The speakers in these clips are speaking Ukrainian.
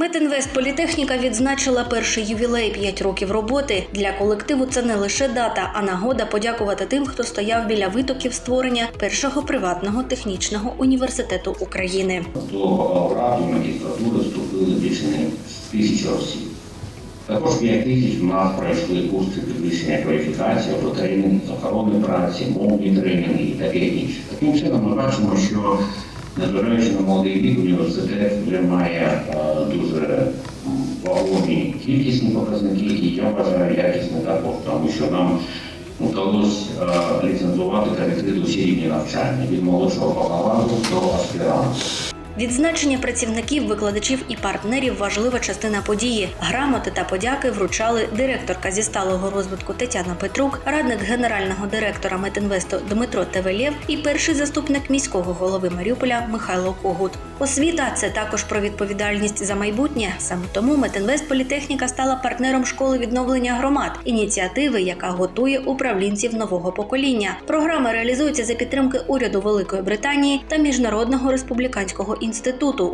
Метинвест Політехніка відзначила перший ювілей 5 років роботи. Для колективу це не лише дата, а нагода подякувати тим, хто стояв біля витоків створення першого приватного технічного університету України. До бакалаврату магістратури вступили більше не тисячі осіб. Також 5 тисяч у нас пройшли курси підвищення кваліфікації, тренінг з охорони праці, мовні тренінги і таке інше. Таким чином ми бачимо, що незважаючи на молодий вік, університет вже має е, дуже вагомі кількісні показники, і я вважаю якісне також, тому що нам вдалося е, ліцензувати та відкрити всі рівні навчання від молодшого бакалавру до аспіранту. Відзначення працівників, викладачів і партнерів важлива частина події. Грамоти та подяки вручали директорка зі сталого розвитку Тетяна Петрук, радник генерального директора Метинвесту Дмитро Тевелєв і перший заступник міського голови Маріуполя Михайло Когут. Освіта це також про відповідальність за майбутнє. Саме тому Метинвест Політехніка стала партнером школи відновлення громад, ініціативи, яка готує управлінців нового покоління. Програма реалізується за підтримки уряду Великої Британії та Міжнародного республіканського інституту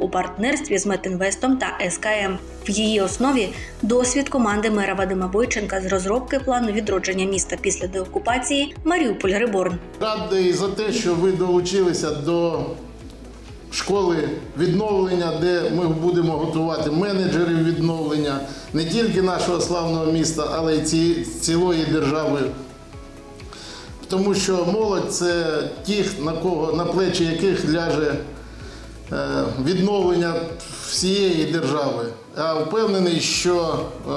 у партнерстві з Метинвестом та СКМ. В її основі досвід команди мера Вадима Бойченка з розробки плану відродження міста після деокупації Маріуполь Реборн. Радий за те, що ви долучилися до школи відновлення, де ми будемо готувати менеджерів відновлення не тільки нашого славного міста, але й ці, цілої держави. Тому що молодь це ті, на кого на плечі яких ляже відновлення всієї держави. Я впевнений, що е,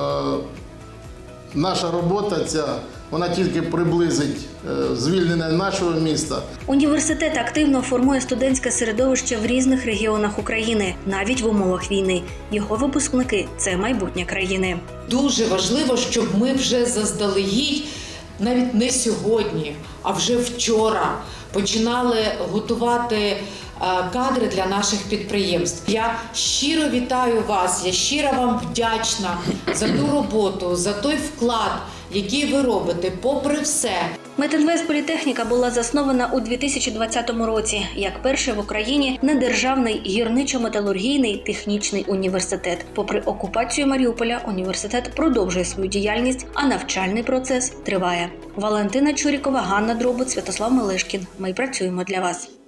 наша робота ця вона тільки приблизить е, звільнення нашого міста. Університет активно формує студентське середовище в різних регіонах України, навіть в умовах війни. Його випускники це майбутнє країни. Дуже важливо, щоб ми вже заздалегідь, навіть не сьогодні, а вже вчора починали готувати е, кадри для наших підприємств. Я щиро вітаю вас, я щиро вам вдячна за ту роботу, за той вклад, який ви робите, попри все. Метинвест Політехніка була заснована у 2020 році як перший в Україні недержавний гірничо-металургійний технічний університет. Попри окупацію Маріуполя, університет продовжує свою діяльність, а навчальний процес триває. Валентина Чурікова, Ганна Дробут, Святослав Мелешкін. Ми працюємо для вас.